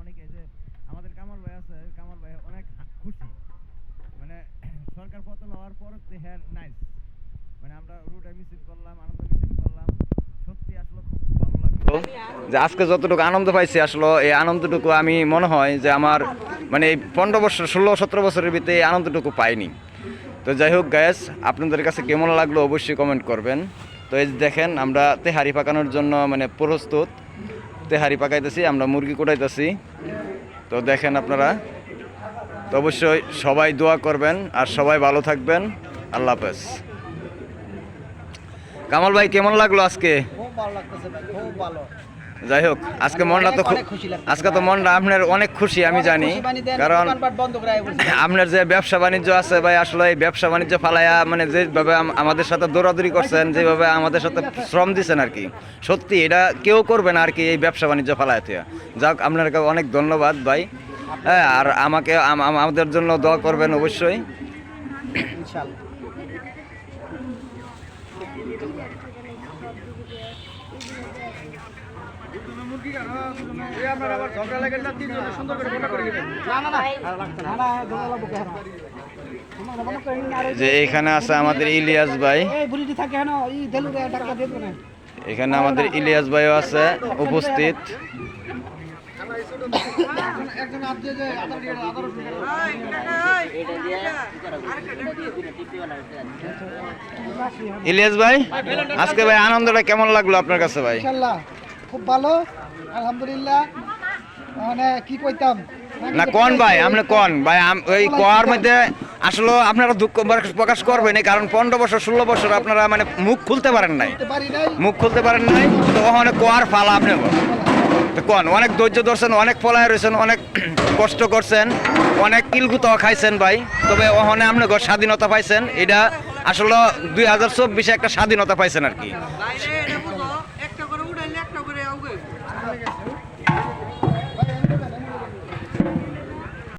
অনেকে যে আমাদের কামাল ভাই আছে, কামাল ভাই অনেক খুশি। মানে সরকার পতন হওয়ার পর দে হ্যার নাইস। মানে আমরা রুটে মিছিল করলাম, আনন্দ মিছিল করলাম। সত্যি আসলে খুব ভালো লাগল। যে আজকে যতটুকু আনন্দ পাইছি আসলে, এই আনন্দটুকু আমি মনে হয় যে আমার মানে এই পনেরো বছর, ষোলো, সতেরো বছরের ভিতরে এই আনন্দটুকু পাইনি। তো যাই হোক গ্যাস আপনাদের কাছে কেমন লাগল অবশ্যই কমেন্ট করবেন। তো এই দেখেন, আমরা তেহারি পাকানোর জন্য মানে প্রস্তুত। তেহারি পাকাইতেছি, আমরা মুরগি কোটাইতেছি। তো দেখেন আপনারা, তো অবশ্যই সবাই দোয়া করবেন আর সবাই ভালো থাকবেন। আল্লাহ হাফেজ। কামাল ভাই, কেমন লাগল আজকে? খুব ভালো লাগতেছে ভাই, খুব ভালো। যাই হোক আজকে মনটা তো। আজকে তো মনটা আপনার অনেক খুশি আমি জানি। কারণ। আপনার যে ব্যবসা বাণিজ্য আছে ভাই আসলে এই ব্যবসা বাণিজ্য ফালাইয়া মানে যেভাবে আমাদের সাথে দৌড়াদৌড়ি করছেন যেভাবে আমাদের সাথে শ্রম দিচ্ছেন আর কি সত্যি এটা কেউ করবে না আর কি এই ব্যবসা বাণিজ্য ফালাইতে। যাক আপনাকে অনেক ধন্যবাদ ভাই। হ্যাঁ আর আমাকে আম- আম- আমাদের জন্য দোয়া করবেন অবশ্যই। ইনশাআল্লাহ যে এখানে আছে আমাদের ইলিয়াস ভাই। এই বুড়িটি থাকে কেন এই দেলুরে টাকা দেব না এখানে আমাদের ইলিয়াস ভাইও আছে উপস্থিত। ইলিয়াস ভাই আজকে ভাই আনন্দটা কেমন লাগল আপনার কাছে ভাই? খুব ভালো। আলহামদুলিল্লাহ। মানে কি কইতাম? না কোন ভাই? আপনি কোন? ভাই ওই কোয়ার মধ্যে আসলে আপনারা দুঃখ প্রকাশ- করবেন কারণ পনেরো বছর ষোলো বছর আপনারা মানে মুখ খুলতে পারেন নাই। মুখ খুলতে পারেন নাই তো ওখানে কোয়ার ফালা আপনি কোন? অনেক ধৈর্য ধরছেন অনেক ফলায় রয়েছেন অনেক কষ্ট করছেন অনেক কিলগুতো খাইছেন ভাই। তবে ওখানে আপনি স্বাধীনতা পাইছেন এটা আসলে দুই হাজার চব্বিশে একটা স্বাধীনতা পাইছেন আর কি। ಹೋಗು